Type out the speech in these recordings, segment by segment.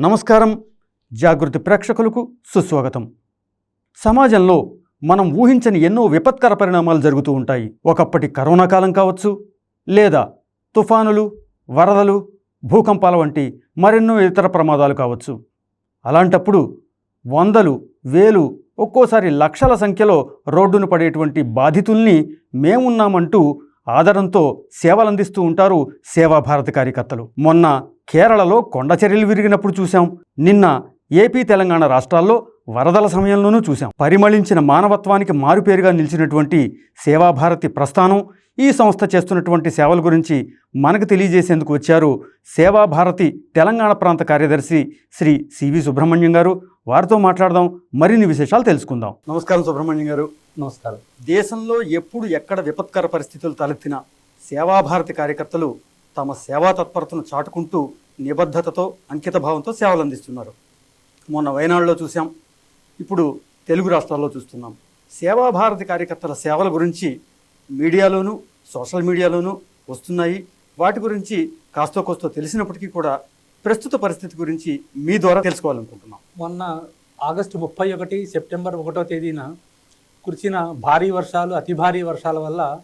నమస్కారం. జాగృతి ప్రేక్షకులకు సుస్వాగతం. సమాజంలో మనం ఊహించని ఎన్నో విపత్కర పరిణామాలు జరుగుతూ ఉంటాయి. ఒకప్పటి కరోనా కాలం కావచ్చు లేదా తుఫానులు వరదలు భూకంపాల వంటి మరెన్నో ఇతర ప్రమాదాలు కావచ్చు. అలాంటప్పుడు వందలు వేలు ఒక్కోసారి లక్షల సంఖ్యలో రోడ్డును పడేటువంటి బాధితుల్ని మేమున్నామంటూ ఆదరంతో సేవలందిస్తూ ఉంటారు సేవాభారతి కార్యకర్తలు. మొన్న కేరళలో కొండ చర్యలు విరిగినప్పుడు చూశాం. నిన్న ఏపీ తెలంగాణ రాష్ట్రాల్లో వరదల సమయంలోనూ చూశాం. పరిమళించిన మానవత్వానికి మారుపేరుగా నిలిచినటువంటి సేవాభారతి ప్రస్థానం ఈ సంస్థ చేస్తున్నటువంటి సేవల గురించి మనకు తెలియజేసేందుకు వచ్చారు సేవాభారతి తెలంగాణ ప్రాంత కార్యదర్శి శ్రీ సివి సుబ్రహ్మణ్యం గారు. వారితో మాట్లాడదాం మరిన్ని విశేషాలు తెలుసుకుందాం. నమస్కారం సుబ్రహ్మణ్యం గారు. నమస్కారం. దేశంలో ఎప్పుడు ఎక్కడ విపత్కర పరిస్థితులు తలెత్తినా సేవాభారతి కార్యకర్తలు తమ సేవా తత్పరతను చాటుకుంటూ నిబద్ధతతో అంకిత భావంతో సేవలు అందిస్తున్నారు. మొన్న వయనాడులో చూసాం ఇప్పుడు తెలుగు రాష్ట్రాల్లో చూస్తున్నాం. సేవాభారతి కార్యకర్తల సేవల గురించి మీడియాలోనూ సోషల్ మీడియాలోనూ వస్తున్నాయి. వాటి గురించి కాస్తో కోస్తో తెలిసినప్పటికీ కూడా ప్రస్తుత పరిస్థితి గురించి మీ ద్వారా తెలుసుకోవాలనుకుంటున్నాం. మొన్న ఆగస్టు ముప్పై ఒకటి సెప్టెంబర్ ఒకటో తేదీన కురిసిన భారీ వర్షాలు అతి భారీ వర్షాల వల్ల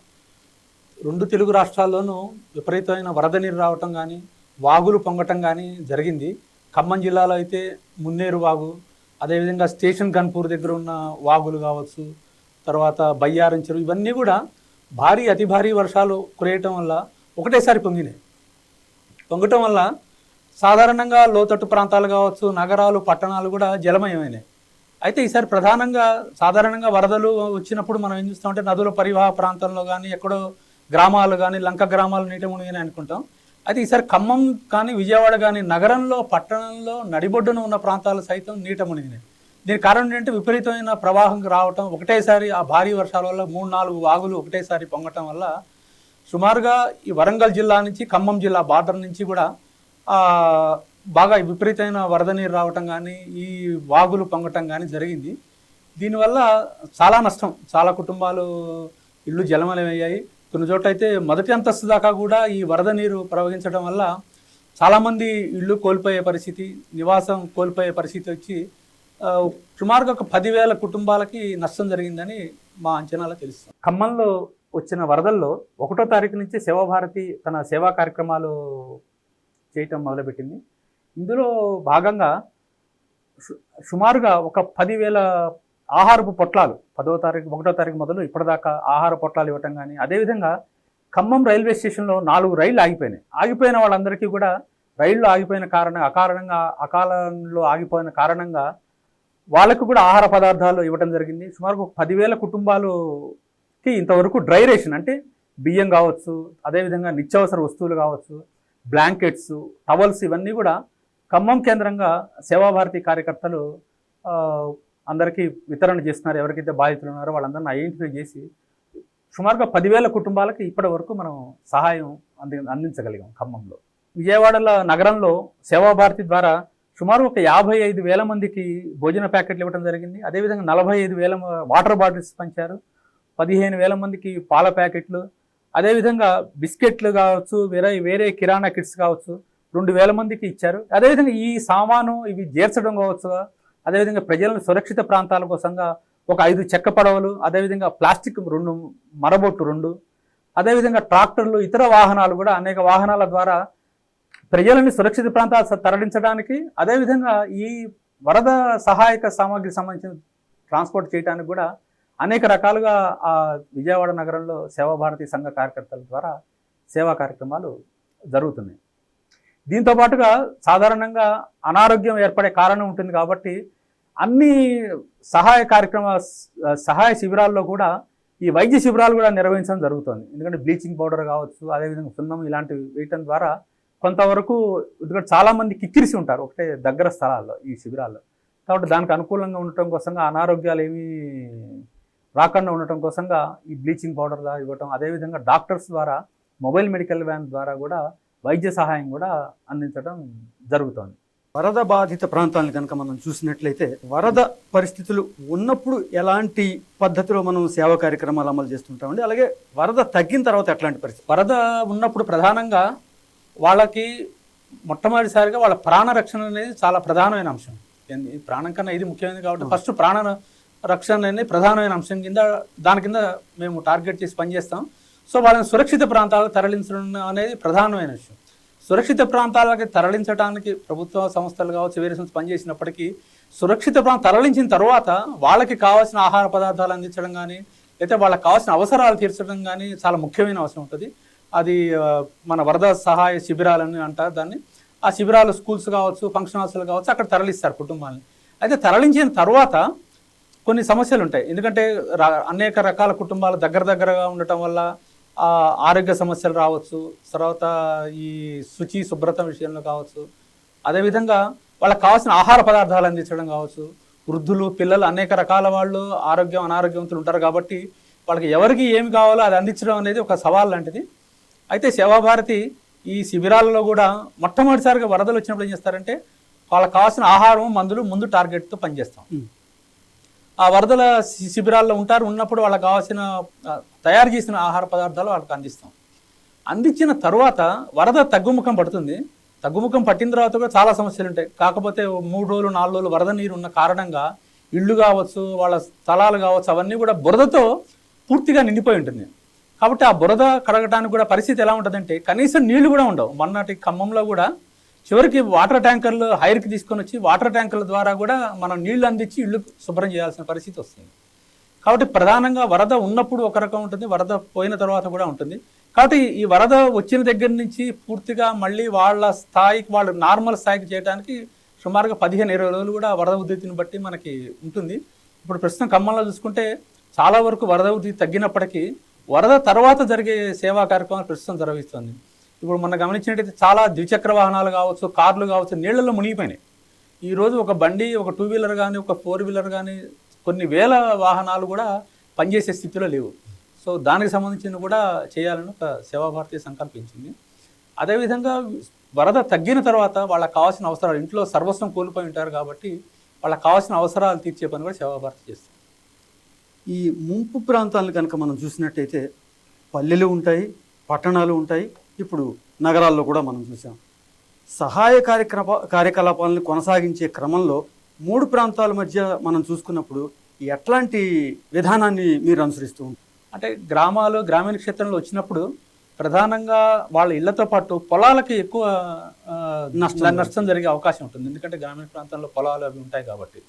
రెండు తెలుగు రాష్ట్రాల్లోనూ విపరీతమైన వరద నీరు రావటం కానీ వాగులు పొంగటం కానీ జరిగింది. ఖమ్మం జిల్లాలో అయితే మున్నేరు వాగు అదేవిధంగా స్టేషన్ గన్పూర్ దగ్గర ఉన్న వాగులు కావచ్చు తర్వాత బయ్యారం చెరువు ఇవన్నీ కూడా భారీ అతి భారీ వర్షాలు కురేయటం వల్ల ఒకటేసారి పొంగినాయి. పొంగటం వల్ల సాధారణంగా లోతట్టు ప్రాంతాలు కావచ్చు నగరాలు పట్టణాలు కూడా జలమయమైనాయి. అయితే ఈసారి ప్రధానంగా సాధారణంగా వరదలు వచ్చినప్పుడు మనం ఏం చూస్తామంటే నదుల పరివాహ ప్రాంతంలో కానీ ఎక్కడో గ్రామాలు కానీ లంక గ్రామాలు నీట మునిగినాయి అనుకుంటాం. అయితే ఈసారి ఖమ్మం కానీ విజయవాడ కానీ నగరంలో పట్టణంలో నడిబొడ్డున ఉన్న ప్రాంతాలు సైతం నీట మునిగినాయి. దీని కారణం ఏంటంటే విపరీతమైన ప్రవాహం రావటం ఒకటేసారి ఆ భారీ వర్షాల వల్ల మూడు నాలుగు వాగులు ఒకటేసారి పొంగటం వల్ల సుమారుగా ఈ వరంగల్ జిల్లా నుంచి ఖమ్మం జిల్లా బార్డర్ నుంచి కూడా బాగా విపరీతమైన వరద నీరు రావటం కానీ ఈ వాగులు పొంగటం కానీ జరిగింది. దీనివల్ల చాలా నష్టం. చాలా కుటుంబాలు ఇళ్ళు జలమలమయ్యాయి కొన్ని చోట్ల అయితే మొదటి అంతస్తు దాకా కూడా ఈ వరద నీరు ప్రవహించడం వల్ల చాలామంది ఇళ్ళు కోల్పోయే పరిస్థితి నివాసం కోల్పోయే పరిస్థితి వచ్చి సుమారుగా ఒక పదివేల కుటుంబాలకి నష్టం జరిగిందని మా అంచనాలో తెలుస్తుంది. ఖమ్మంలో వచ్చిన వరదల్లో ఒకటో తారీఖు నుంచి సేవాభారతి తన సేవా కార్యక్రమాలు చేయటం మొదలుపెట్టింది. ఇందులో భాగంగా సుమారుగా ఒక పదివేల ఆహారపు పొట్లాలు. పదో తారీఖు ఒకటో తారీఖు మొదలు ఇప్పటిదాకా ఆహార పొట్లాలు ఇవ్వటం కానీ అదేవిధంగా ఖమ్మం రైల్వే స్టేషన్లో నాలుగు రైళ్ళు ఆగిపోయినాయి. ఆగిపోయిన వాళ్ళందరికీ కూడా రైళ్ళు ఆగిపోయిన కారణంగా అకారణంగా అకాలంలో ఆగిపోయిన కారణంగా వాళ్ళకు కూడా ఆహార పదార్థాలు ఇవ్వడం జరిగింది. సుమారు ఒక పదివేల కుటుంబాలుకి ఇంతవరకు డ్రై రేషన్ అంటే బియ్యం కావచ్చు అదేవిధంగా నిత్యావసర వస్తువులు కావచ్చు బ్లాంకెట్స్ టవల్స్ ఇవన్నీ కూడా ఖమ్మం కేంద్రంగా సేవాభారతి కార్యకర్తలు అందరికీ వితరణ చేస్తున్నారు ఎవరికైతే బాధితులు ఉన్నారో వాళ్ళందరిని ఐడెంటిఫై చేసి సుమారుగా పదివేల కుటుంబాలకి ఇప్పటి వరకు మనం సహాయం అంది అందించగలిగాం ఖమ్మంలో. విజయవాడలో నగరంలో సేవాభారతి ద్వారా సుమారు ఒక యాభై ఐదు వేల మందికి భోజన ప్యాకెట్లు ఇవ్వడం జరిగింది. అదేవిధంగా నలభై ఐదు వేల వాటర్ బాటిల్స్ పంచారు. పదిహేను వేల మందికి పాల ప్యాకెట్లు. అదేవిధంగా బిస్కెట్లు కావచ్చు వేరే వేరే కిరాణా కిట్స్ కావచ్చు రెండు వేల మందికి ఇచ్చారు. అదేవిధంగా ఈ సామాను ఇవి చేర్చడం కావచ్చు అదేవిధంగా ప్రజలను సురక్షిత ప్రాంతాల కోసంగా ఒక ఐదు చెక్క పడవలు అదేవిధంగా ప్లాస్టిక్ రెండు మరబొట్టు రెండు అదేవిధంగా ట్రాక్టర్లు ఇతర వాహనాలు కూడా అనేక వాహనాల ద్వారా ప్రజలని సురక్షిత ప్రాంతాలు తరలించడానికి అదేవిధంగా ఈ వరద సహాయక సామాగ్రి సంబంధించిన ట్రాన్స్పోర్ట్ చేయడానికి కూడా అనేక రకాలుగా ఆ విజయవాడ నగరంలో సేవాభారతి సంఘ కార్యకర్తల ద్వారా సేవా కార్యక్రమాలు జరుగుతున్నాయి. దీంతో పాటుగా సాధారణంగా అనారోగ్యం ఏర్పడే కారణం ఉంటుంది కాబట్టి అన్ని సహాయ కార్యక్రమ సహాయ శిబిరాల్లో కూడా ఈ వైద్య శిబిరాలు కూడా నిర్వహించడం జరుగుతుంది. ఎందుకంటే బ్లీచింగ్ పౌడర్ కావచ్చు అదేవిధంగా సున్నం ఇలాంటివి వేయటం ద్వారా కొంతవరకు ఎందుకంటే చాలామంది కిక్కిరిసి ఉంటారు ఒకటే దగ్గర స్థలాల్లో ఈ శిబిరాల్లో. కాబట్టి దానికి అనుకూలంగా ఉండటం కోసంగా అనారోగ్యాలు ఏమీ రాకుండా ఉండటం కోసంగా ఈ బ్లీచింగ్ పౌడర్ ఇవ్వటం అదేవిధంగా డాక్టర్స్ ద్వారా మొబైల్ మెడికల్ వ్యాన్ ద్వారా కూడా వైద్య సహాయం కూడా అందించడం జరుగుతోంది. వరద బాధిత ప్రాంతాలను కనుక మనం చూసినట్లయితే వరద పరిస్థితులు ఉన్నప్పుడు ఎలాంటి పద్ధతిలో మనం సేవా కార్యక్రమాలు అమలు చేస్తుంటామండి? అలాగే వరద తగ్గిన తర్వాత ఎట్లాంటి పరిస్థితి? వరద ఉన్నప్పుడు ప్రధానంగా వాళ్ళకి మొట్టమొదటిసారిగా వాళ్ళ ప్రాణ రక్షణ అనేది చాలా ప్రధానమైన అంశం. ప్రాణం కన్నా ఇది ముఖ్యమైనది కాబట్టి ఫస్ట్ ప్రాణ రక్షణ అనేది ప్రధానమైన అంశం కింద దాని కింద మేము టార్గెట్ చేసి పనిచేస్తాం. సో వాళ్ళని సురక్షిత ప్రాంతాలకు తరలించడం అనేది ప్రధానమైన విషయం. సురక్షిత ప్రాంతాలకి తరలించడానికి ప్రభుత్వ సంస్థలు కావచ్చు వేరే సంస్థ పనిచేసినప్పటికీ సురక్షిత ప్రాంతం తరలించిన తర్వాత వాళ్ళకి కావాల్సిన ఆహార పదార్థాలు అందించడం కానీ లేకపోతే వాళ్ళకి కావాల్సిన అవసరాలు తీర్చడం కానీ చాలా ముఖ్యమైన అవసరం ఉంటుంది. అది మన వరద సహాయ శిబిరాలని అంటారు దాన్ని. ఆ శిబిరాలు స్కూల్స్ కావచ్చు ఫంక్షన్ హాల్స్లు కావచ్చు అక్కడ తరలిస్తారు కుటుంబాన్ని అయితే తరలించిన తర్వాత కొన్ని సమస్యలు ఉంటాయి. ఎందుకంటే రా- అనేక రకాల కుటుంబాలు దగ్గర దగ్గరగా ఉండటం వల్ల ఆరోగ్య సమస్యలు రావచ్చు తర్వాత ఈ శుచి శుభ్రత విషయంలో కావచ్చు అదేవిధంగా వాళ్ళకి కావాల్సిన ఆహార పదార్థాలు అందించడం కావచ్చు. వృద్ధులు పిల్లలు అనేక రకాల వాళ్ళు ఆరోగ్యం అనారోగ్యవంతులు ఉంటారు కాబట్టి వాళ్ళకి ఎవరికి ఏమి కావాలో అది అందించడం అనేది ఒక సవాల్ లాంటిది. అయితే సేవాభారతి ఈ శిబిరాలలో కూడా మొట్టమొదటిసారిగా వరదలు వచ్చినప్పుడు ఏం చేస్తారంటే వాళ్ళకి కావాల్సిన ఆహారం మందులు ముందు టార్గెట్తో పనిచేస్తాం. ఆ వరదల శి- శిబిరాల్లో ఉంటారు. ఉన్నప్పుడు వాళ్ళకి కావాల్సిన తయారు చేసిన ఆహార పదార్థాలు వాళ్ళకి అందిస్తాం. అందించిన తర్వాత వరద తగ్గుముఖం పడుతుంది. తగ్గుముఖం పట్టిన తర్వాత కూడా చాలా సమస్యలు ఉంటాయి. కాకపోతే మూడు రోజులు నాలుగు రోజులు వరద నీరు ఉన్న కారణంగా ఇళ్ళు కావచ్చు వాళ్ళ స్థలాలు కావచ్చు అవన్నీ కూడా బురదతో పూర్తిగా నిండిపోయి ఉంటుంది. కాబట్టి ఆ బురద కడగటానికి కూడా పరిస్థితి ఎలా ఉంటుందంటే కనీసం నీళ్ళు కూడా ఉండవు. మొన్నటి ఖమ్మంలో కూడా చివరికి వాటర్ ట్యాంకర్లు హైర్కి తీసుకొని వచ్చి వాటర్ ట్యాంకర్ల ద్వారా కూడా మనం నీళ్ళు అందించి ఇళ్ళు శుభ్రం చేయాల్సిన పరిస్థితి వస్తుంది. కాబట్టి ప్రధానంగా వరద ఉన్నప్పుడు ఒక రకం ఉంటుంది వరద పోయిన తర్వాత కూడా ఉంటుంది. కాబట్టి ఈ వరద వచ్చిన దగ్గర నుంచి పూర్తిగా మళ్ళీ వాళ్ళ స్థాయికి వాళ్ళు నార్మల్ స్థాయికి చేయడానికి సుమారుగా పదిహేను ఇరవై రోజులు కూడా వరద ఉధృతిని బట్టి మనకి ఉంటుంది. ఇప్పుడు ప్రస్తుతం ఖమ్మంలో చూసుకుంటే చాలా వరకు వరద ఉధృతి తగ్గినప్పటికీ వరద తర్వాత జరిగే సేవా కార్యక్రమాలు ప్రస్తుతం జరుగుతుంది ఇప్పుడు మొన్న గమనించినట్టయితే చాలా ద్విచక్ర వాహనాలు కావచ్చు కార్లు కావచ్చు నీళ్ళలో మునిగిపోయినాయి. ఈరోజు ఒక బండి ఒక టూ వీలర్ కానీ ఒక ఫోర్ వీలర్ కానీ కొన్ని వేల వాహనాలు కూడా పనిచేసే స్థితిలో లేవు. సో దానికి సంబంధించిన కూడా చేయాలని ఒక సేవాభారతి సంకల్పించింది అదేవిధంగా వరద తగ్గిన తర్వాత వాళ్ళకి కావాల్సిన అవసరాలు ఇంట్లో సర్వస్వం కోల్పోయి ఉంటారు కాబట్టి వాళ్ళకి కావాల్సిన అవసరాలు తీర్చే పని కూడా సేవాభారతి చేస్తుంది. ఈ ముంపు ప్రాంతాలను కనుక మనం చూసినట్టయితే పల్లెలు ఉంటాయి పట్టణాలు ఉంటాయి ఇప్పుడు నగరాల్లో కూడా మనం చూసాం సహాయ కార్యక్రమ కార్యకలాపాలను కొనసాగించే క్రమంలో మూడు ప్రాంతాల మధ్య మనం చూసుకున్నప్పుడు ఎట్లాంటి విధానాన్ని మీరు అనుసరిస్తూ ఉంటారు అంటే గ్రామాలు గ్రామీణ క్షేత్రంలో వచ్చినప్పుడు ప్రధానంగా వాళ్ళ ఇళ్ళతో పాటు పొలాలకి ఎక్కువ నష్టం నష్టం జరిగే అవకాశం ఉంటుంది. ఎందుకంటే గ్రామీణ ప్రాంతాల్లో పొలాలు అవి ఉంటాయి కాబట్టి.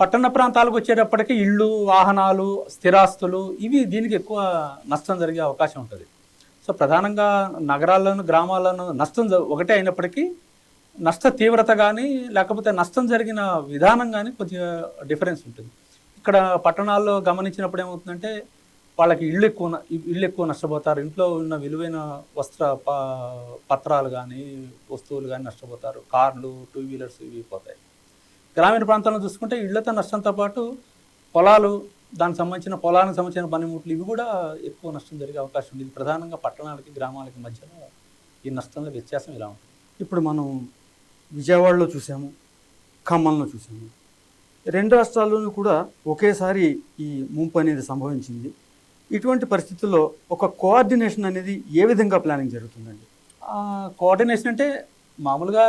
పట్టణ ప్రాంతాలకు వచ్చేటప్పటికి ఇళ్ళు వాహనాలు స్థిరాస్తులు ఇవి దీనికి ఎక్కువ నష్టం జరిగే అవకాశం ఉంటుంది. సో ప్రధానంగా నగరాల్లోను గ్రామాల్లోనూ నష్టం ఒకటే అయినప్పటికీ నష్ట తీవ్రత కానీ లేకపోతే నష్టం జరిగిన విధానం కానీ కొద్దిగా డిఫరెన్స్ ఉంటుంది. ఇక్కడ పట్టణాల్లో గమనించినప్పుడు ఏమవుతుందంటే వాళ్ళకి ఇళ్ళు ఎక్కువ ఇళ్ళు ఎక్కువ నష్టపోతారు. ఇంట్లో ఉన్న విలువైన వస్త్ర ప- పత్రాలు కానీ వస్తువులు కానీ నష్టపోతారు. కార్లు టూ వీలర్స్ ఇవి పోతాయి. గ్రామీణ ప్రాంతాల్లో చూసుకుంటే ఇళ్ళతో నష్టంతో పాటు పొలాలు దానికి సంబంధించిన పొలానికి సంబంధించిన పనిముట్లు ఇవి కూడా ఎక్కువ నష్టం జరిగే అవకాశం ఉంది. ఇది ప్రధానంగా పట్టణాలకి గ్రామాలకి మధ్యలో ఈ నష్టంలో వ్యత్యాసం ఇలా ఉంటుంది? ఇప్పుడు మనం విజయవాడలో చూసాము ఖమ్మంలో చూసాము. రెండు రాష్ట్రాల్లోనూ కూడా ఒకేసారి ఈ ముంపు అనేది సంభవించింది. ఇటువంటి పరిస్థితుల్లో ఒక కోఆర్డినేషన్ అనేది ఏ విధంగా ప్లానింగ్ జరుగుతుందండి? కోఆర్డినేషన్ అంటే మామూలుగా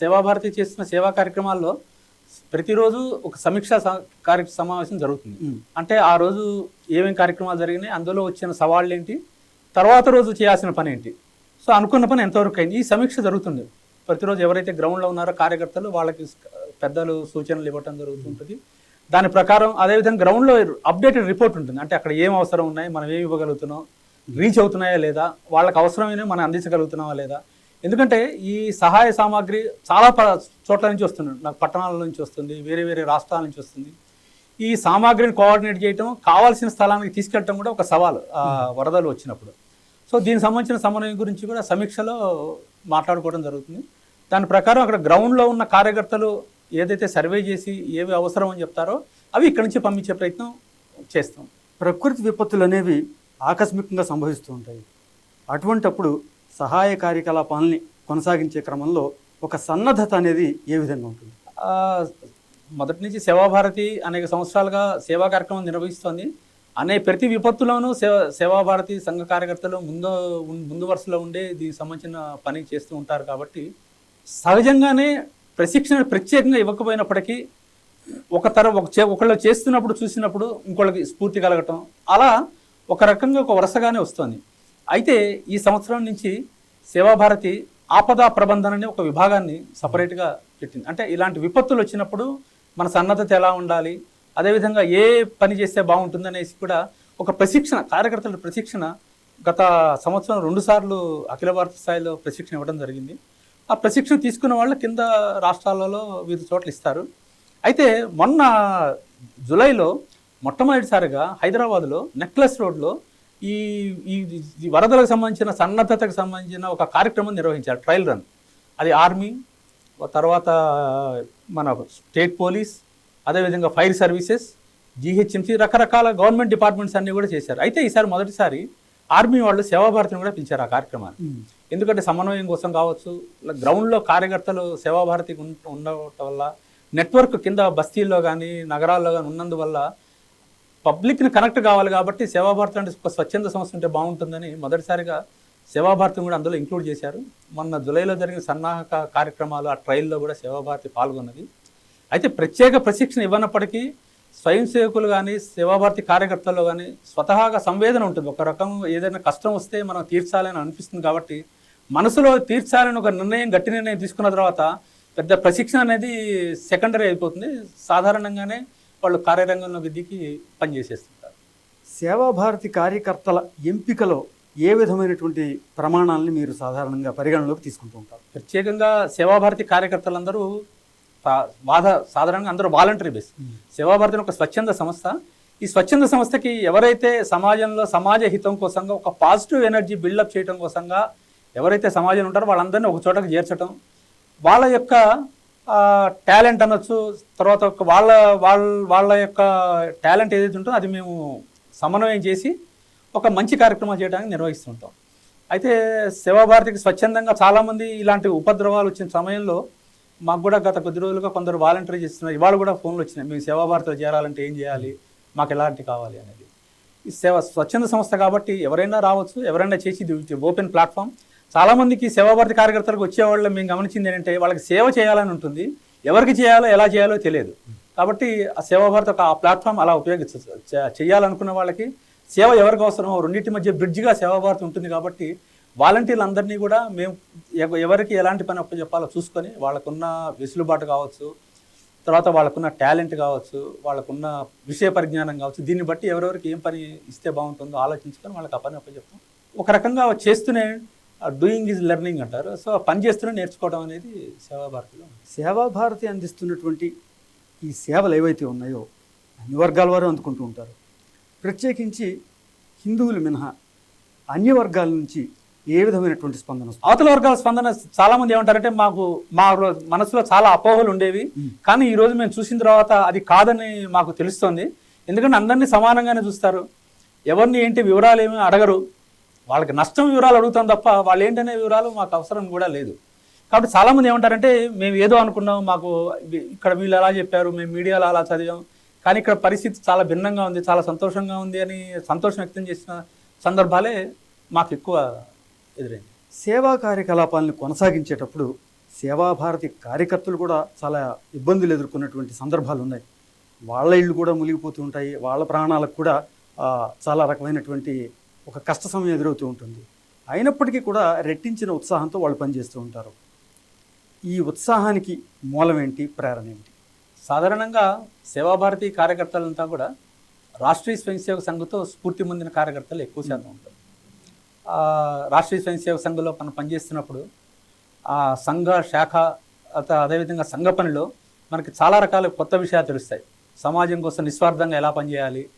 సేవాభారతి చేస్తున్న సేవా కార్యక్రమాల్లో ప్రతిరోజు ఒక సమీక్ష కార్య సమావేశం జరుగుతుంది. అంటే ఆ రోజు ఏమేమి కార్యక్రమాలు జరిగినాయి అందులో వచ్చిన సవాళ్ళు ఏంటి తర్వాత రోజు చేయాల్సిన పని ఏంటి సో అనుకున్న పని ఎంతవరకు అయింది ఈ సమీక్ష జరుగుతుంది. ప్రతిరోజు ఎవరైతే గ్రౌండ్లో ఉన్నారో కార్యకర్తలు వాళ్ళకి పెద్దలు సూచనలు ఇవ్వటం జరుగుతుంటుంది. దాని ప్రకారం అదేవిధంగా గ్రౌండ్లో అప్డేటెడ్ రిపోర్ట్ ఉంటుంది. అంటే అక్కడ ఏం అవసరం ఉన్నాయి మనం ఏమి ఇవ్వగలుగుతున్నాం రీచ్ అవుతున్నాయా లేదా వాళ్ళకి అవసరమైన మనం అందించగలుగుతున్నావా లేదా ఎందుకంటే ఈ సహాయ సామాగ్రి చాలా ప- చోట్ల నుంచి వస్తుంది. నాకు పట్టణాల నుంచి వస్తుంది వేరే వేరే రాష్ట్రాల నుంచి వస్తుంది. ఈ సామాగ్రిని కోఆర్డినేట్ చేయటం కావాల్సిన స్థలానికి తీసుకెళ్ళటం కూడా ఒక సవాల్ వరదలు వచ్చినప్పుడు. సో దీనికి సంబంధించిన సమన్వయం గురించి కూడా సమీక్షలో మాట్లాడుకోవడం జరుగుతుంది. దాని ప్రకారం అక్కడ గ్రౌండ్లో ఉన్న కార్యకర్తలు ఏదైతే సర్వే చేసి ఏవి అవసరం అని చెప్తారో అవి ఇక్కడి నుంచి పంపించే ప్రయత్నం చేస్తాం. ప్రకృతి విపత్తులు అనేవి ఆకస్మికంగా సంభవిస్తూ ఉంటాయి. అటువంటప్పుడు సహాయ కార్యకలాపాలని కొనసాగించే క్రమంలో ఒక సన్నద్ధత అనేది ఏ విధంగా ఉంటుంది? మొదటి నుంచి సేవాభారతి అనేక సంవత్సరాలుగా సేవా కార్యక్రమం నిర్వహిస్తోంది. అనే ప్రతి విపత్తులోనూ సేవ సేవాభారతి సంఘ కార్యకర్తలు ముందు ముందు వరుసలో ఉండే దీనికి సంబంధించిన పని చేస్తూ ఉంటారు కాబట్టి సహజంగానే ప్రశిక్షణ ప్రత్యేకంగా ఇవ్వకపోయినప్పటికీ ఒక తర ఒక చే ఒకళ్ళు చేస్తున్నప్పుడు చూసినప్పుడు ఇంకోళ్ళకి స్ఫూర్తి కలగటం అలా ఒక రకంగా ఒక వరుసగానే వస్తుంది. అయితే ఈ సంవత్సరం నుంచి సేవాభారతి ఆపదా ప్రబంధన అనే ఒక విభాగాన్ని సపరేట్గా పెట్టింది. అంటే ఇలాంటి విపత్తులు వచ్చినప్పుడు మన సన్నద్ధత ఎలా ఉండాలి అదేవిధంగా ఏ పని చేస్తే బాగుంటుంది అనేసి కూడా ఒక ప్రశిక్షణ కార్యకర్తల ప్రశిక్షణ గత సంవత్సరం రెండుసార్లు అఖిల భారత స్థాయిలో ప్రశిక్షణ ఇవ్వడం జరిగింది. ఆ ప్రశిక్షణ తీసుకున్న వాళ్ళు కింద రాష్ట్రాలలో వివిధ చోట్ల ఇస్తారు. అయితే మొన్న జూలైలో మొట్టమొదటిసారిగా హైదరాబాద్లో నెక్లెస్ రోడ్లో ఈ ఈ వరదలకు సంబంధించిన సన్నద్ధతకు సంబంధించిన ఒక కార్యక్రమం నిర్వహించారు ట్రయల్ రన్. అది ఆర్మీ తర్వాత మన స్టేట్ పోలీస్ అదేవిధంగా ఫైర్ సర్వీసెస్ జీహెచ్ఎంసీ రకరకాల గవర్నమెంట్ డిపార్ట్మెంట్స్ అన్నీ కూడా చేశారు. అయితే ఈసారి మొదటిసారి ఆర్మీ వాళ్ళు సేవాభారతిని కూడా పిలిచారు ఆ కార్యక్రమాన్ని ఎందుకంటే సమన్వయం కోసం కావచ్చు గ్రౌండ్లో కార్యకర్తలు సేవాభారతికి ఉండటం వల్ల నెట్వర్క్ కింద బస్తీల్లో కానీ నగరాల్లో కానీ ఉన్నందువల్ల పబ్లిక్ని కనెక్ట్ కావాలి కాబట్టి సేవాభారతి అంటే ఒక స్వచ్ఛంద సంస్థ ఉంటే బాగుంటుందని మొదటిసారిగా సేవాభారతిని కూడా అందులో ఇంక్లూడ్ చేశారు. మొన్న జూలైలో జరిగిన సన్నాహక కార్యక్రమాలు ఆ ట్రయల్లో కూడా సేవాభారతి పాల్గొన్నది. అయితే ప్రత్యేక ప్రశిక్షణ ఇవ్వనప్పటికీ స్వయం సేవకులు కానీ సేవాభారతి కార్యకర్తల్లో కానీ స్వతహాగా సంవేదన ఉంటుంది. ఒక రకం ఏదైనా కష్టం వస్తే మనం తీర్చాలని అనిపిస్తుంది కాబట్టి మనసులో తీర్చాలని ఒక నిర్ణయం గట్టి నిర్ణయం తీసుకున్న తర్వాత పెద్ద ప్రశిక్షణ అనేది సెకండరీ అయిపోతుంది. సాధారణంగానే వాళ్ళు కార్యరంగంలో విధికి పనిచేసేస్తుంటారు సేవాభారతి కార్యకర్తల ఎంపికలో ఏ విధమైనటువంటి ప్రమాణాలని మీరు సాధారణంగా పరిగణలోకి తీసుకుంటూ ఉంటారు? ప్రత్యేకంగా సేవాభారతి కార్యకర్తలందరూ బాధ సాధారణంగా అందరూ వాలంటరీ బేస్. సేవాభారతి ఒక స్వచ్ఛంద సంస్థ. ఈ స్వచ్ఛంద సంస్థకి ఎవరైతే సమాజంలో సమాజ హితం కోసంగా ఒక పాజిటివ్ ఎనర్జీ బిల్డప్ చేయడం కోసంగా ఎవరైతే సమాజంలో ఉంటారో వాళ్ళందరినీ ఒక చోటకు చేర్చడం వాళ్ళ యొక్క టాలెంట్ అనొచ్చు. తర్వాత వాళ్ళ వాళ్ళ వాళ్ళ యొక్క టాలెంట్ ఏదైతే ఉంటుందో అది మేము సమన్వయం చేసి ఒక మంచి కార్యక్రమం చేయడానికి నిర్వహిస్తుంటాం. అయితే సేవాభారతికి స్వచ్ఛందంగా చాలామంది ఇలాంటి ఉపద్రవాలు వచ్చిన సమయంలో మాకు కూడా గత కొద్ది రోజులుగా కొందరు వాలంటీర్ చేస్తున్నారు. ఇవాళ కూడా ఫోన్లు వచ్చినాయి. మేము సేవాభారతిలో చేరాలంటే ఏం చేయాలి? మాకు ఎలాంటి కావాలి? అనేది. ఈ సేవ స్వచ్ఛంద సంస్థ కాబట్టి ఎవరైనా రావచ్చు ఎవరైనా చేసి ఇది ఓపెన్ ప్లాట్ఫామ్ చాలామందికి సేవాభారతి కార్యకర్తలకు వచ్చేవాళ్ళు మేము గమనించింది ఏంటంటే వాళ్ళకి సేవ చేయాలని ఉంటుంది. ఎవరికి చేయాలో ఎలా చేయాలో తెలియదు. కాబట్టి ఆ సేవాభారతి ఒక ఆ ప్లాట్ఫామ్ అలా ఉపయోగించ చేయాలనుకున్న వాళ్ళకి సేవ ఎవరికి అవసరమో రెండింటి మధ్య బ్రిడ్జ్గా సేవాభారతి ఉంటుంది కాబట్టి వాలంటీర్లందరినీ కూడా మేము ఎవరికి ఎలాంటి పని అప్పచెప్పాలో చూసుకొని వాళ్ళకున్న వెసులుబాటు కావచ్చు తర్వాత వాళ్ళకున్న టాలెంట్ కావచ్చు వాళ్ళకున్న విషయ పరిజ్ఞానం కావచ్చు దీన్ని బట్టి ఎవరెవరికి ఏం పని ఇస్తే బాగుంటుందో ఆలోచించుకొని వాళ్ళకి ఆ పని అప్పచెప్తాం ఒక రకంగా చేస్తూనే డూయింగ్ ఈజ్ లెర్నింగ్ అంటారు. సో పని చేస్తూనే నేర్చుకోవడం అనేది సేవాభారతిలో. సేవాభారతి అందిస్తున్నటువంటి ఈ సేవలు ఏవైతే ఉన్నాయో అన్ని వర్గాల వారు అందుకుంటూ ఉంటారు. ప్రత్యేకించి హిందువులు మినహా అన్య వర్గాల నుంచి ఏ విధమైనటువంటి స్పందన అవతల వర్గాల స్పందన చాలా మంది ఏమంటారంటే మాకు మా మనసులో చాలా అపోహలు ఉండేవి. కానీ ఈ రోజు మేము చూసిన తర్వాత అది కాదని మాకు తెలుస్తోంది. ఎందుకంటే అందరినీ సమానంగానే చూస్తారు. ఎవరిని ఏంటి వివరాలు ఏమీ అడగరు. వాళ్ళకి నష్టం వివరాలు అడుగుతాం తప్ప వాళ్ళు ఏంటనే వివరాలు మాకు అవసరం కూడా లేదు. కాబట్టి చాలామంది ఏమంటారంటే మేము ఏదో అనుకున్నాం మాకు ఇక్కడ వీళ్ళు అలా చెప్పారు మేము మీడియాలో అలా చదివాం కానీ ఇక్కడ పరిస్థితి చాలా భిన్నంగా ఉంది చాలా సంతోషంగా ఉంది అని సంతోషం వ్యక్తం చేసిన సందర్భాలే మాకు ఎక్కువ ఎదురైంది సేవా కార్యకలాపాలను కొనసాగించేటప్పుడు సేవాభారతి కార్యకర్తలు కూడా చాలా ఇబ్బందులు ఎదుర్కొన్నటువంటి సందర్భాలు ఉన్నాయి. వాళ్ళ ఇళ్ళు కూడా మునిగిపోతూ ఉంటాయి వాళ్ళ ప్రాణాలకు కూడా చాలా రకమైనటువంటి ఒక కష్ట సమయం ఎదురవుతూ ఉంటుంది. అయినప్పటికీ కూడా రెట్టించిన ఉత్సాహంతో వాళ్ళు పనిచేస్తూ ఉంటారు. ఈ ఉత్సాహానికి మూలం ఏంటి? ప్రేరణ ఏంటి సాధారణంగా సేవాభారతి కార్యకర్తలంతా కూడా రాష్ట్రీయ స్వయంసేవ సంఘంతో స్ఫూర్తి పొందిన కార్యకర్తలు ఎక్కువ శాతం ఉంటారు. రాష్ట్రీయ స్వయంసేవ సంఘంలో మనం పనిచేస్తున్నప్పుడు ఆ సంఘ శాఖ అత- అదేవిధంగా సంఘ పనిలో మనకి చాలా రకాల కొత్త విషయాలు తెలుస్తాయి. సమాజం కోసం నిస్వార్థంగా ఎలా పనిచేయాలి?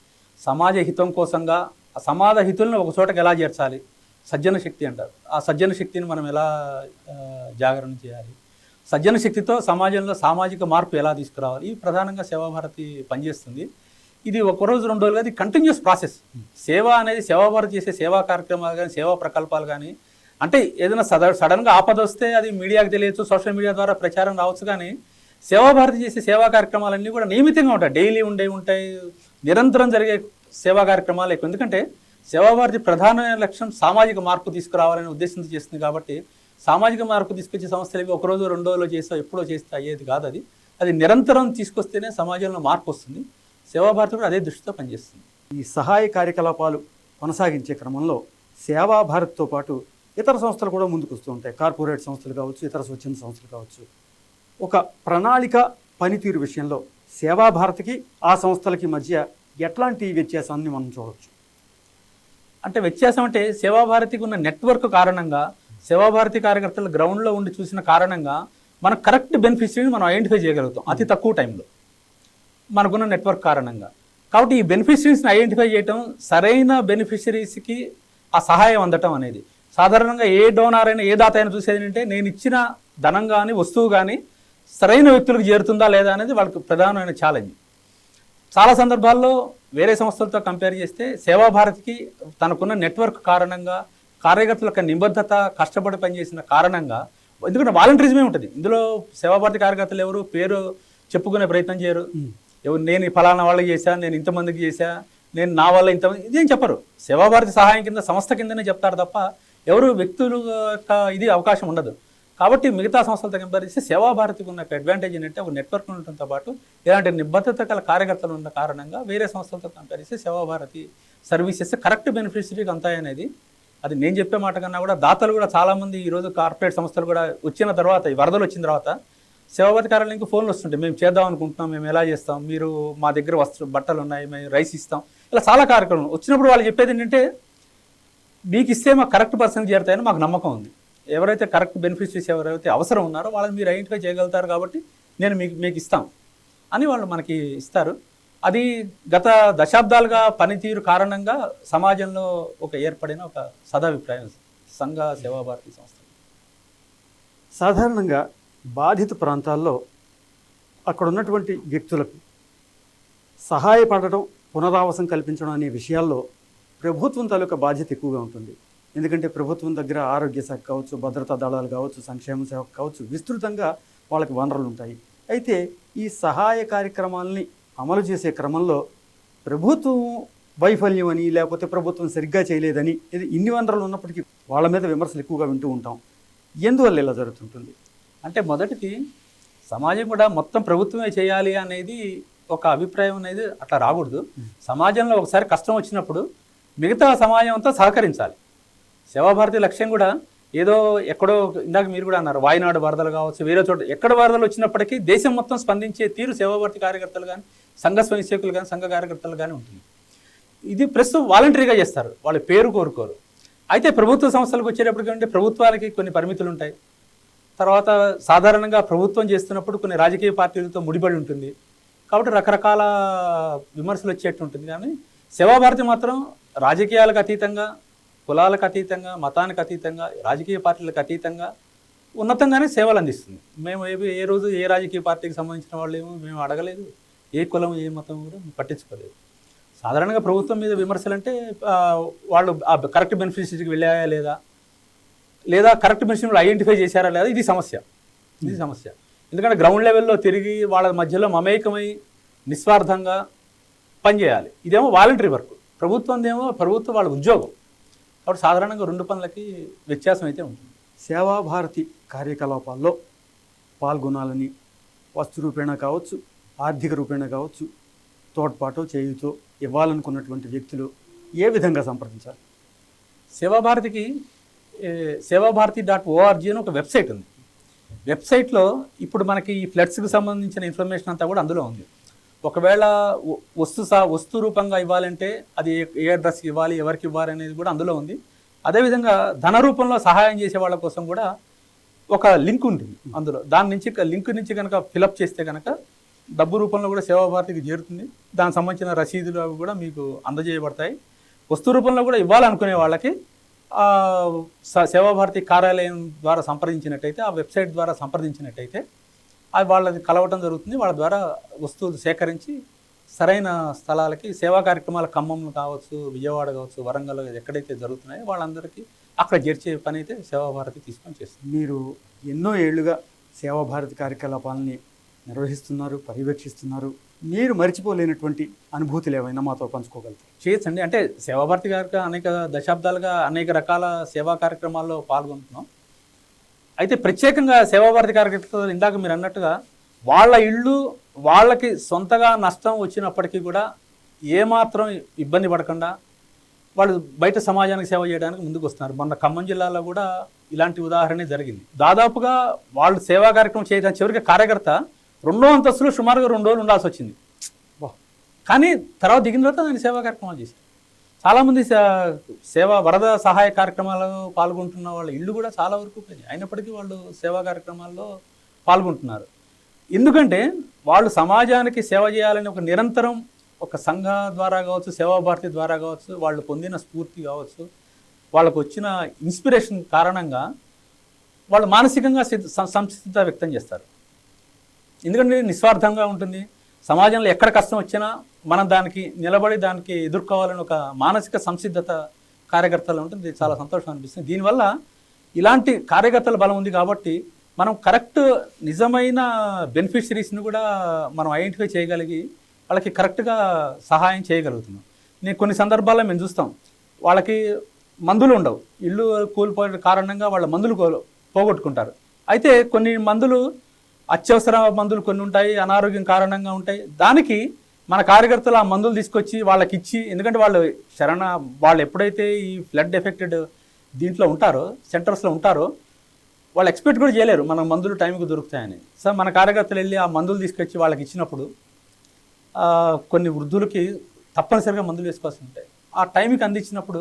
సమాజ హితం కోసంగా సమాధహితులను హితులను ఒక చోటకి ఎలా చేర్చాలి? సజ్జన శక్తి అంటారు. ఆ సజ్జన శక్తిని మనం ఎలా జాగరణ చేయాలి? సజ్జన శక్తితో సమాజంలో సామాజిక మార్పు ఎలా తీసుకురావాలి? ఈ ప్రధానంగా సేవాభారతి పనిచేస్తుంది. ఇది ఒక రోజు రెండు రోజులు అది కంటిన్యూస్ ప్రాసెస్ సేవ అనేది సేవాభారతి చేసే సేవా కార్యక్రమాలు కానీ సేవా ప్రకల్పాలు కానీ అంటే ఏదైనా సద సడన్గా ఆపద వస్తే అది మీడియాకి తెలియచ్చు సోషల్ మీడియా ద్వారా ప్రచారం రావచ్చు కానీ సేవాభారతి చేసే సేవా కార్యక్రమాలన్నీ కూడా నియమితంగా ఉంటాయి. డైలీ ఉండే ఉంటాయి నిరంతరం జరిగే సేవా కార్యక్రమాలు ఎక్కువ. ఎందుకంటే సేవాభారతి ప్రధాన లక్ష్యం సామాజిక మార్పు తీసుకురావాలనే ఉద్దేశంతో చేస్తుంది కాబట్టి సామాజిక మార్పు తీసుకొచ్చే సంస్థలు ఇవి ఒకరోజు రెండో రోజులో చేస్తా ఎప్పుడో చేస్తే అయ్యేది కాదు అది. అది నిరంతరం తీసుకొస్తేనే సమాజంలో మార్పు వస్తుంది. సేవాభారతి కూడా అదే దృష్టితో పనిచేస్తుంది. ఈ సహాయ కార్యకలాపాలు కొనసాగించే క్రమంలో సేవా భారత్తో పాటు ఇతర సంస్థలు కూడా ముందుకు వస్తూ ఉంటాయి. కార్పొరేట్ సంస్థలు కావచ్చు ఇతర స్వచ్ఛంద సంస్థలు కావచ్చు. ఒక ప్రణాళిక పనితీరు విషయంలో సేవా భారత్కి ఆ సంస్థలకి మధ్య ఎట్లాంటి వ్యత్యాసాన్ని మనం చూడవచ్చు అంటే వ్యత్యాసం అంటే సేవాభారతికి ఉన్న నెట్వర్క్ కారణంగా సేవాభారతి కార్యకర్తలు గ్రౌండ్లో ఉండి చూసిన కారణంగా మనం కరెక్ట్ బెనిఫిషరీని మనం ఐడెంటిఫై చేయగలుగుతాం అతి తక్కువ టైంలో. మనకున్న నెట్వర్క్ కారణంగా. కాబట్టి ఈ బెనిఫిషరీస్ని ఐడెంటిఫై చేయటం సరైన బెనిఫిషరీస్కి ఆ సహాయం అందటం అనేది. సాధారణంగా ఏ డోనార్ అయినా ఏ దాత అయినా చూసేది ఏంటంటే నేను ఇచ్చిన ధనం కానీ వస్తువు కానీ సరైన వ్యక్తులకు చేరుతుందా లేదా అనేది వాళ్ళకి ప్రధానమైన ఛాలెంజ్. చాలా సందర్భాల్లో వేరే సంస్థలతో కంపేర్ చేస్తే సేవాభారతికి తనకున్న నెట్వర్క్ కారణంగా కార్యకర్తల యొక్క నిబద్ధత కష్టపడి పనిచేసిన కారణంగా ఎందుకంటే వాలంటీరిజమే ఉంటుంది. ఇందులో సేవాభారతి కార్యకర్తలు ఎవరు పేరు చెప్పుకునే ప్రయత్నం చేయరు. ఎవరు నేను ఈ ఫలానా వాళ్ళకి చేశా నేను ఇంతమందికి చేశా నేను నా వల్ల ఇంతమంది ఇదేం చెప్పరు. సేవాభారతి సహాయం కింద సంస్థ కిందనే చెప్తారు తప్ప ఎవరు వ్యక్తులు ఇది అవకాశం ఉండదు. కాబట్టి మిగతా సంస్థలతో కంపేర్ చేస్తే సేవాభారతికి ఉన్న అడ్వాంటేజ్ ఏంటంటే ఒక నెట్వర్క్ ఉండటంతో పాటు ఇలాంటి నిబద్ధత గల కార్యకర్తలు ఉన్న కారణంగా వేరే సంస్థలతో కంపేర్ చేస్తే సేవాభారతి సర్వీసెస్ కరెక్ట్ బెనిఫిషరీకి అంతాయనేది. అది నేను చెప్పే మాట కన్నా కూడా దాతలు కూడా చాలామంది ఈరోజు కార్పొరేట్ సంస్థలు కూడా వచ్చిన తర్వాత ఈ వరదలు వచ్చిన తర్వాత సేవాభారతి కార్యాలయంకి ఫోన్లు వస్తుంటాయి. మేము చేద్దాం అనుకుంటున్నాం మేము ఎలా చేస్తాం మీరు మా దగ్గర వస్త్ర బట్టలు ఉన్నాయి మేము రైస్ ఇస్తాం. ఇలా చాలా కార్యక్రమాలు. వచ్చినప్పుడు వాళ్ళు చెప్పేది ఏంటంటే మీకు ఇస్తే మాకు కరెక్ట్ పర్సన్ చేరుతాయని మాకు నమ్మకం ఉంది. ఎవరైతే కరెక్ట్ బెనిఫిషరీస్ ఎవరైతే అవసరం ఉన్నారో వాళ్ళని మీరు ఐడెంటిఫై చేయగలుగుతారు కాబట్టి నేను మీకు మీకు ఇస్తాం అని వాళ్ళు మనకి ఇస్తారు. అది గత దశాబ్దాలుగా పనితీరు కారణంగా సమాజంలో ఒక ఏర్పడిన ఒక సదాభిప్రాయం. సంఘ సేవాభారతి సంస్థ. సాధారణంగా బాధిత ప్రాంతాల్లో అక్కడ ఉన్నటువంటి వ్యక్తులకు సహాయపడటం పునరావాసం కల్పించడం అనే విషయాల్లో ప్రభుత్వం తాలూకా బాధ్యత ఎక్కువగా ఉంటుంది. ఎందుకంటే ప్రభుత్వం దగ్గర ఆరోగ్య శాఖ కావచ్చు భద్రతా దళాలు కావచ్చు సంక్షేమ సేవ కావచ్చు విస్తృతంగా వాళ్ళకి వనరులు ఉంటాయి. అయితే ఈ సహాయ కార్యక్రమాలని అమలు చేసే క్రమంలో ప్రభుత్వం వైఫల్యం అని లేకపోతే ప్రభుత్వం సరిగ్గా చేయలేదని ఇది ఇన్ని వనరులు ఉన్నప్పటికీ వాళ్ళ మీద విమర్శలు ఎక్కువగా వింటూ ఉంటాం. ఎందువల్ల ఇలా జరుగుతుంటుంది? అంటే మొదటిది సమాజం కూడా మొత్తం ప్రభుత్వమే చేయాలి అనేది ఒక అభిప్రాయం అనేది అట్లా రాకూడదు. సమాజంలో ఒకసారి కష్టం వచ్చినప్పుడు మిగతా సమాజం అంతా సహకరించాలి. సేవాభారతి లక్ష్యం కూడా ఏదో ఎక్కడో ఇందాక మీరు కూడా అన్నారు వాయనాడు వరదలు కావచ్చు వేరే చోట ఎక్కడ వరదలు వచ్చినప్పటికీ దేశం మొత్తం స్పందించే తీరు సేవాభారతి కార్యకర్తలు కానీ సంఘ స్వయంసేవకులు కానీ సంఘ కార్యకర్తలు కానీ ఉంటుంది. ఇది ప్రస్తుతం వాలంటరీగా చేస్తారు వాళ్ళ పేరు కోరుకోరు. అయితే ప్రభుత్వ సంస్థలకు వచ్చేటప్పటికి అంటే ప్రభుత్వాలకి కొన్ని పరిమితులు ఉంటాయి. తర్వాత సాధారణంగా ప్రభుత్వం చేస్తున్నప్పుడు కొన్ని రాజకీయ పార్టీలతో ముడిపడి ఉంటుంది. కాబట్టి రకరకాల విమర్శలు వచ్చేట్టు ఉంటుంది. కానీ సేవాభారతి మాత్రం రాజకీయాలకు అతీతంగా కులాలకు అతీతంగా మతానికి అతీతంగా రాజకీయ పార్టీలకు అతీతంగా ఉన్నతంగానే సేవలు అందిస్తుంది. మేము ఏ ఏ రోజు ఏ రాజకీయ పార్టీకి సంబంధించిన వాళ్ళు ఏమో మేము అడగలేదు. ఏ కులం ఏ మతం కూడా మేము పట్టించుకోలేదు. సాధారణంగా ప్రభుత్వం మీద విమర్శలు అంటే వాళ్ళు ఆ కరెక్ట్ బెనిఫిషరీకి వెళ్ళాయా లేదా? లేదా కరెక్ట్ మెషిన్లు ఐడెంటిఫై చేశారా లేదా? ఇది సమస్య. ఇది సమస్య. ఎందుకంటే గ్రౌండ్ లెవెల్లో తిరిగి వాళ్ళ మధ్యలో మమేకమై నిస్వార్థంగా పనిచేయాలి. ఇదేమో వాలంటరీ వర్క్. ప్రభుత్వం ఏమో ప్రభుత్వం వాళ్ళ ఉద్యోగం. కాబట్టి సాధారణంగా రెండు పనులకి వ్యత్యాసం అయితే ఉంటుంది. సేవాభారతి కార్యకలాపాల్లో పాల్గొనాలని వస్తు రూపేణా కావచ్చు ఆర్థిక రూపేణా కావచ్చు తోడ్పాటు చేయుతో ఇవ్వాలనుకున్నటువంటి వ్యక్తులు ఏ విధంగా సంప్రదించాలి? సేవాభారతికి సేవాభారతి డాట్ ఓఆర్జీ అని ఒక వెబ్సైట్ ఉంది. వెబ్సైట్లో ఇప్పుడు మనకి ఈ ఫ్లడ్స్కి సంబంధించిన ఇన్ఫర్మేషన్ అంతా కూడా అందులో ఉంది. ఒకవేళ వస్తు సా వస్తు రూపంగా ఇవ్వాలంటే అది ఏ- ఏ అడ్రస్కి ఇవ్వాలి ఎవరికి ఇవ్వాలి అనేది కూడా అందులో ఉంది. అదేవిధంగా ధన రూపంలో సహాయం చేసే వాళ్ళ కోసం కూడా ఒక లింక్ ఉంటుంది అందులో. దాని నుంచి లింక్ నుంచి కనుక ఫిలప్ చేస్తే కనుక డబ్బు రూపంలో కూడా సేవాభారతికి చేరుతుంది. దానికి సంబంధించిన రసీదులు అవి కూడా మీకు అందజేయబడతాయి. వస్తు రూపంలో కూడా ఇవ్వాలనుకునే వాళ్ళకి సేవాభారతి కార్యాలయం ద్వారా సంప్రదించినట్టయితే ఆ వెబ్సైట్ ద్వారా సంప్రదించినట్టయితే అది వాళ్ళది కలవటం జరుగుతుంది. వాళ్ళ ద్వారా వస్తువులు సేకరించి సరైన స్థలాలకి సేవా కార్యక్రమాల ఖమ్మం కావచ్చు విజయవాడ కావచ్చు వరంగల్ ఎక్కడైతే జరుగుతున్నాయో వాళ్ళందరికీ అక్కడ చేర్చే పని అయితే సేవాభారతి తీసుకొని చేస్తుంది. మీరు ఎన్నో ఏళ్ళుగా సేవాభారతి కార్యకలాపాలని నిర్వహిస్తున్నారు పర్యవేక్షిస్తున్నారు. మీరు మర్చిపోలేనటువంటి అనుభూతులు ఏవైనా మాతో పంచుకోగలుగుతారు? చేయొచ్చండి. అంటే సేవాభారతి గారికి అనేక దశాబ్దాలుగా అనేక రకాల సేవా కార్యక్రమాల్లో పాల్గొంటున్నాం. అయితే ప్రత్యేకంగా సేవాభారతి కార్యకర్తలు ఇందాక మీరు అన్నట్టుగా వాళ్ళ ఇళ్ళు వాళ్ళకి సొంతగా నష్టం వచ్చినప్పటికీ కూడా ఏమాత్రం ఇబ్బంది పడకుండా వాళ్ళు బయట సమాజానికి సేవ చేయడానికి ముందుకు వస్తున్నారు. మొన్న ఖమ్మం జిల్లాలో కూడా ఇలాంటి ఉదాహరణ జరిగింది. దాదాపుగా వాళ్ళు సేవా కార్యక్రమం చేయడానికి చివరికి కార్యకర్త రెండో అంతస్తులు సుమారుగా రెండు రోజులు ఉండాల్సి వచ్చింది. కానీ తర్వాత దిగిన తర్వాత దాన్ని సేవా కార్యక్రమాలు చేశారు. చాలామంది సేవా వరద సహాయ కార్యక్రమాల్లో పాల్గొంటున్న వాళ్ళ ఇళ్ళు కూడా చాలా వరకు అయినప్పటికీ వాళ్ళు సేవా కార్యక్రమాల్లో పాల్గొంటున్నారు. ఎందుకంటే వాళ్ళు సమాజానికి సేవ చేయాలని ఒక నిరంతరం ఒక సంఘ ద్వారా కావచ్చు సేవాభారతి ద్వారా కావచ్చు వాళ్ళు పొందిన స్ఫూర్తి కావచ్చు వాళ్ళకు వచ్చిన ఇన్స్పిరేషన్ కారణంగా వాళ్ళు మానసికంగా సంసిద్ధత వ్యక్తం చేస్తారు. ఎందుకంటే నిస్వార్థంగా ఉంటుంది. సమాజంలో ఎక్కడ కష్టం వచ్చినా మనం దానికి నిలబడి దానికి ఎదుర్కోవాలని ఒక మానసిక సంసిద్ధత కార్యకర్తలు ఉంటుంది. చాలా సంతోషం అనిపిస్తుంది. దీనివల్ల ఇలాంటి కార్యకర్తల బలం ఉంది కాబట్టి మనం కరెక్ట్ నిజమైన బెనిఫిషరీస్ని కూడా మనం ఐడెంటిఫై చేయగలిగి వాళ్ళకి కరెక్ట్గా సహాయం చేయగలుగుతున్నాం. నేను కొన్ని సందర్భాల్లో మేము చూస్తాం. వాళ్ళకి మందులు ఉండవు. ఇల్లు కూలిపోయిన కారణంగా వాళ్ళ మందులు పోగొట్టుకుంటారు. అయితే కొన్ని మందులు అత్యవసర మందులు కొన్ని ఉంటాయి అనారోగ్యం కారణంగా ఉంటాయి. దానికి మన కార్యకర్తలు ఆ మందులు తీసుకొచ్చి వాళ్ళకి ఇచ్చి ఎందుకంటే వాళ్ళు శరణ వాళ్ళు ఎప్పుడైతే ఈ ఫ్లడ్ ఎఫెక్టెడ్ దీంట్లో ఉంటారో సెంటర్స్లో ఉంటారో వాళ్ళు ఎక్స్పెక్ట్ కూడా చేయలేరు మన మందులు టైంకి దొరుకుతాయని. సో మన కార్యకర్తలు వెళ్ళి ఆ మందులు తీసుకొచ్చి వాళ్ళకి ఇచ్చినప్పుడు కొన్ని వృద్ధులకి తప్పనిసరిగా మందులు వేసుకోవాల్సి ఉంటాయి. ఆ టైంకి అందించినప్పుడు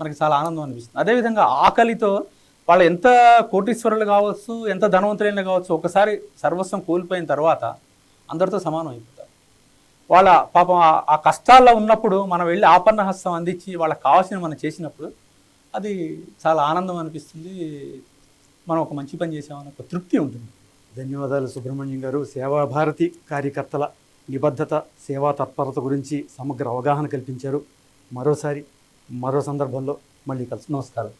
మనకి చాలా ఆనందం అనిపిస్తుంది. అదేవిధంగా ఆకలితో వాళ్ళు ఎంత కోటీశ్వరులు కావచ్చు ఎంత ధనవంతులైనా కావచ్చు ఒకసారి సర్వస్వం కోల్పోయిన తర్వాత అందరితో సమానం అయిపోయింది వాళ్ళ పాపం ఆ- కష్టాల్లో ఉన్నప్పుడు మనం వెళ్ళి ఆపన్న హస్తం అందించి వాళ్ళకి కావాల్సిన మనం చేసినప్పుడు అది చాలా ఆనందం అనిపిస్తుంది. మనం ఒక మంచి పని చేసామని ఒక తృప్తి ఉంటుంది. ధన్యవాదాలు సుబ్రహ్మణ్యం గారు. సేవాభారతి కార్యకర్తల నిబద్ధత సేవా తత్పరత గురించి సమగ్ర అవగాహన కల్పించారు. మరోసారి మరో సందర్భంలో మళ్ళీ కలిసి నమస్కారం.